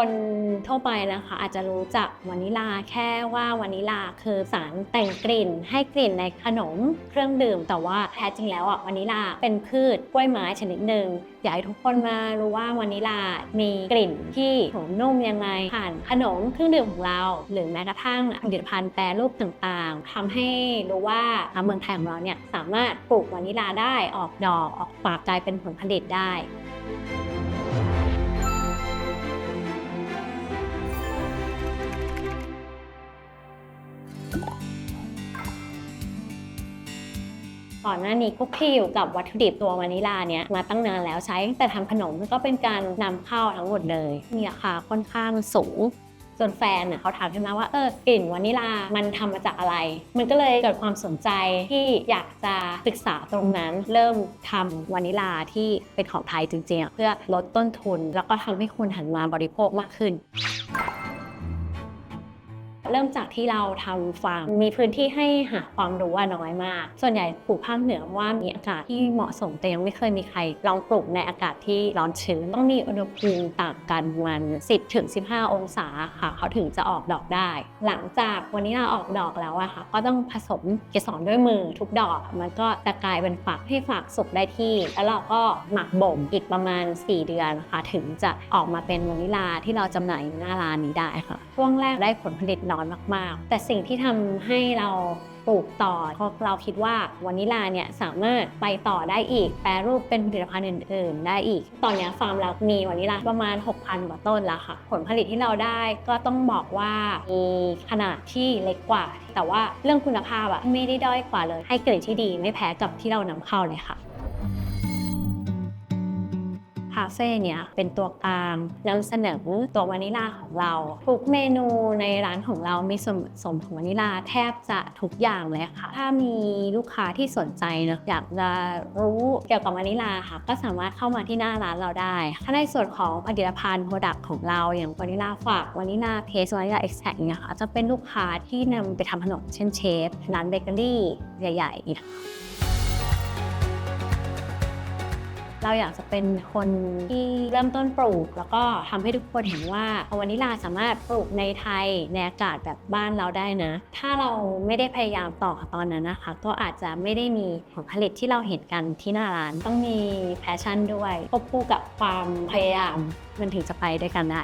คนทั่วไปนะคะอาจจะรู้จักวานิลาแค่ว่าวานิลาคือสารแต่งกลิ่น ให้กลิ่นในขนมเครื่องดื่ม แต่ว่าแท้จริงแล้วอะวานิลาเป็นพืชกล้วยไม้ชนิดหนึ่งอยากให้ทุกคนมารู้ว่าวานิลามีกลิ่นที่หอมนุ่มยังไงผ่านขนมเครื่องดื่มของเรา หรือแม้กระทั่งผลิตภัณฑ์แปรรูปต่างๆทำให้รู้ว่าเมืองไทยของเราเนี่ยสามารถปลูกวานิลาได้ออกดอกออกฝากกลายเป็นผลผลิตได้ ก่อนหน้านี้คุกคีอยู่กับวัตถุดิบตัววานิลาเนี่ยมาตั้งนานแล้วใช้แต่ทำขนมก็เป็นการนำเข้าทั้งหมดเลยมีราคาค่อนข้างสูงจนแฟนน่ะเขาถามขึ้นมาว่าเออกลิ่นวานิลา มันทำมาจากอะไร มันก็เลยเกิดความสนใจที่อยากจะศึกษาตรงนั้น เริ่มทำวานิลาที่เป็นของไทยจริงๆ เพื่อลดต้นทุน แล้วก็ทำให้คนหันมาบริโภคมากขึ้น เริ่มจากที่เราทำฟาร์มมีพื้นที่ให้หาความรู้ว่าน้อยมาก ส่วนใหญ่ปลูกภาคเหนือว่ามีอากาศที่เหมาะสมแต่ยังไม่เคยมีใคร ลองปลูกในอากาศที่ร้อนชื้นต้องมีอุณหภูมิต่างกันประมัน10ถึง15 องศาค่ะ เขาถึงจะออกดอกได้ หลังจากวันนี้เราออกดอกแล้วอะค่ะ ก็ต้องผสมเกสรด้วยมือทุกดอกมันก็จะกลายเป็นฝักให้ฝักสุกได้ที่ แล้วเราก็หมักบ่มอีกประมาณ 4 เดือนค่ะถึงจะออกมาเป็นวานิลาที่เราจำหน่ายหน้าร้านนี้ได้ค่ะช่วงแรกได้ผลผลิตน้อยมากๆ แต่สิ่งที่ทำให้เราปลูกต่อเพราะเราคิดว่าวานิลาเนี่ยสามารถไปต่อได้อีก แปรรูปเป็นผลิตภัณฑ์อื่น ๆ ได้อีก ตอนนี้ฟาร์มเรามีวานิลาประมาณ 6,000 กว่าต้นแล้วค่ะ ผลผลิตที่เราได้ก็ต้องบอกว่ามีขนาดที่เล็กกว่า แต่ว่าเรื่องคุณภาพอะไม่ได้ด้อยกว่าเลย ให้เกรดที่ดีไม่แพ้กับที่เรานำเข้าเลยค่ะาเฟ่เนี่ยเป็นตัวกลางนำเสนอตัววานิลาของเรา ทุกเมนูในร้านของเรามีส่วนผสมของวานิลาแทบจะทุกอย่างเลยค่ะ ถ้ามีลูกค้าที่สนใจเนะอยากจะรู้เกี่ยวกับวานิลาค่ะ ก็สามารถเข้ามาที่หน้าร้านเราได้ถ้าในส่วนของผลิตภัณฑ์โปรดักต์ของเราอย่างวานิลาฝากวานิลาเพสวานิลาเอ็กซ์แทเนี่ยค่ะจะเป็นลูกค้าที่นำไปทำขนมเช่นเชฟร้านเบเกอรี่ใหญ่ๆเนี่ย เราอยากจะเป็นคนที่เริ่มต้นปลูก แล้วก็ทำให้ทุกคนเห็นว่าวานิลาสามารถปลูกในไทยในอากาศแบบบ้านเราได้นะ ถ้าเราไม่ได้พยายามต่อตอนนั้นนะคะ ก็อาจจะไม่ได้มีผลผลิตที่เราเห็นกันที่หน้าร้าน ต้องมีแพชชั่นด้วยควบคู่กับความพยายามมันถึงจะไปด้วยกันได้